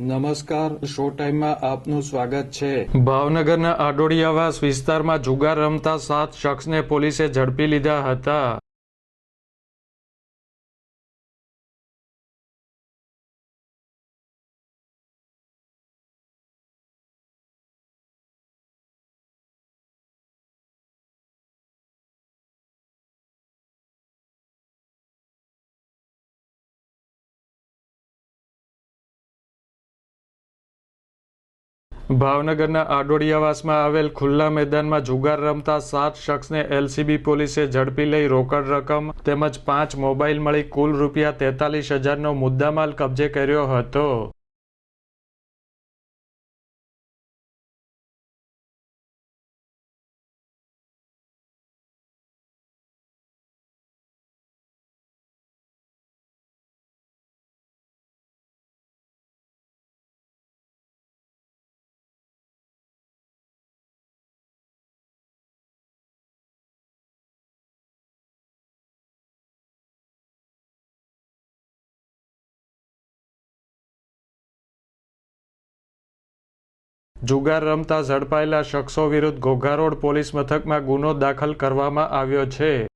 નમસ્કાર, શો ટાઈમમાં આપનું સ્વાગત છે. ભાવનગરના આડોડિયાવાસ વિસ્તારમાં જુગાર રમતા સાત શખ્સને પોલીસે ઝડપી લીધા હતા. ભાવનગરના આડોડિયાવાસમાં આવેલ ખુલ્લા મેદાનમાં જુગાર રમતા સાત શખ્સને એલસીબી પોલીસે ઝડપી લઈ રોકડ રકમ તેમજ પાંચ મોબાઈલ મળી કુલ રૂપિયા તેતાલીસ હજારનો મુદ્દામાલ કબજે કર્યો હતો. જુગાર રમતા ઝડપાયેલા શખ્સો વિરુદ્ધ ઘોઘારોડ પોલીસ મથકમાં ગુનો દાખલ કરવામાં આવ્યો છે.